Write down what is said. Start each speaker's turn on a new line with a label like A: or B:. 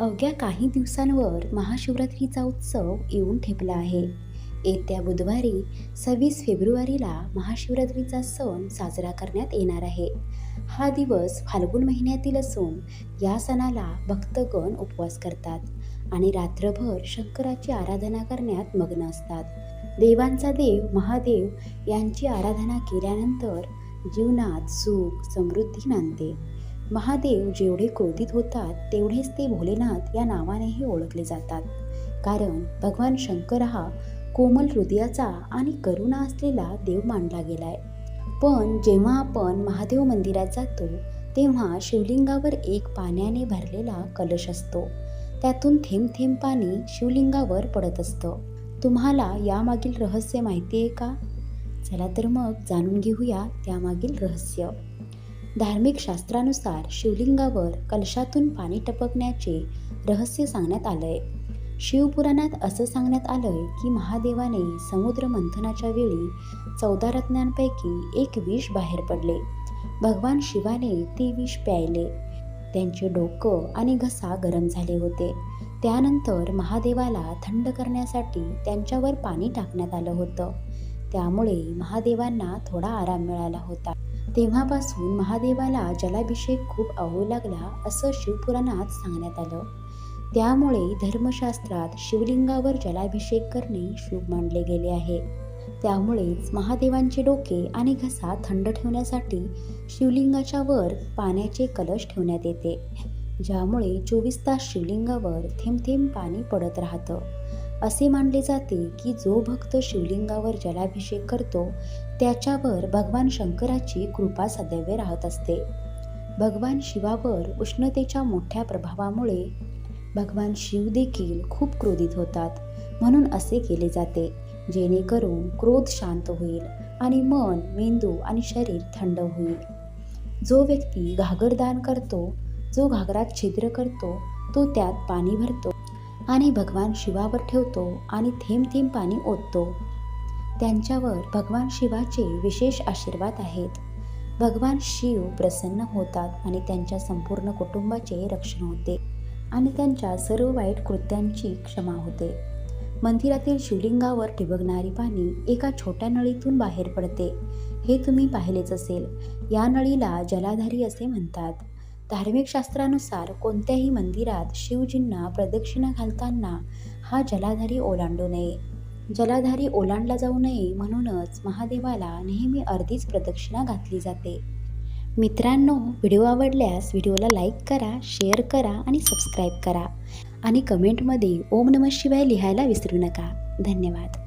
A: अवघ्या काही दिवसांवर महाशिवरात्रीचा उत्सव येऊन ठेपला आहे. येत्या बुधवारी सव्वीस फेब्रुवारीला महाशिवरात्रीचा सण साजरा करण्यात येणार आहे. हा दिवस फाल्गुन महिन्यातील असून या सणाला भक्तगण उपवास करतात आणि रात्रभर शंकराची आराधना करण्यात मग्न असतात. देवांचा देव महादेव यांची आराधना केल्यानंतर जीवनात सुख समृद्धी नांदते. महादेव जेवढे क्रोधित होतात तेवढेच ते भोलेनाथ या नावानेही ओळखले जातात. कारण भगवान शंकर हा कोमल हृदयाचा आणि करुणा असलेला देव मानला गेलाय. पण जेव्हा आपण महादेव मंदिरात जातो तेव्हा शिवलिंगावर एक पाण्याने भरलेला कलश असतो. त्यातून थेंब थेंब पाणी शिवलिंगावर पडत असतं. तुम्हाला यामागील रहस्य माहिती आहे का? चला तर मग जाणून घेऊया त्यामागील रहस्य. धार्मिक शास्त्रानुसार शिवलिंगावर कलशातून पाणी टपकण्याचे रहस्य सांगण्यात आलंय. शिवपुराणात असं सांगण्यात आलंय की महादेवाने समुद्र मंथनाच्या वेळी चौदा रत्नांपैकी एक विष बाहेर पडले. भगवान शिवाने ते विष प्यायले. त्यांचे डोकं आणि घसा गरम झाले होते. त्यानंतर महादेवाला थंड करण्यासाठी त्यांच्यावर पाणी टाकण्यात आलं होतं. त्यामुळे महादेवांना थोडा आराम मिळाला होता. तेव्हापासून महादेवाला जलाभिषेक खूप आवडू लागला असं शिवपुराणात सांगण्यात आलं. त्यामुळे धर्मशास्त्रात शिवलिंगावर जलाभिषेक करणे शुभ मानले गेले आहे. त्यामुळेच महादेवांचे डोके आणि घसा थंड ठेवण्यासाठी शिवलिंगाच्या वर पाण्याचे कलश ठेवण्यात येते ज्यामुळे चोवीस तास शिवलिंगावर थेंब थेंब पाणी पडत राहतं. असे मानले जाते की जो भक्त शिवलिंगावर जलाभिषेक करतो त्याच्यावर भगवान शंकराची कृपा सदैव राहत असते. भगवान शिवावर उष्णतेच्या मोठ्या प्रभावामुळे भगवान शिव देखील खूप क्रोधित होतात म्हणून असे केले जाते जेणेकरून क्रोध शांत होईल आणि मन मेंदू आणि शरीर थंड होईल. जो व्यक्ती घागर दान करतो जो घागरात छिद्र करतो तो त्यात पाणी भरतो. आणि भगवान शिवावर ठेवतो आणि थेंब थेंब पाणी ओततो. त्यांच्यावर भगवान शिवाचे विशेष आशीर्वाद आहेत. भगवान शिव प्रसन्न होतात आणि त्यांच्या संपूर्ण कुटुंबाचे रक्षण होते आणि त्यांच्या सर्व वाईट कृत्यांची क्षमा होते. मंदिरातील शिवलिंगावर ठिबकणारी पाणी एका छोट्या नळीतून बाहेर पडते. हे तुम्ही पाहिलेच असेल. या नळीला जलाधारी असे म्हणतात. धार्मिक शास्त्रानुसार कोणत्याही मंदिरात शिवजींना प्रदक्षिणा घालताना हा जलाधारी ओलांडू नये. जलाधारी ओलांडला जाऊ नये म्हणूनच महादेवाला नेहमी अर्धीच प्रदक्षिणा घातली जाते. मित्रांनो व्हिडिओ आवडल्यास व्हिडिओला लाईक करा शेअर करा आणि सबस्क्राईब करा. आणि कमेंटमध्ये ओम नमः शिवाय लिहायला विसरू नका. धन्यवाद.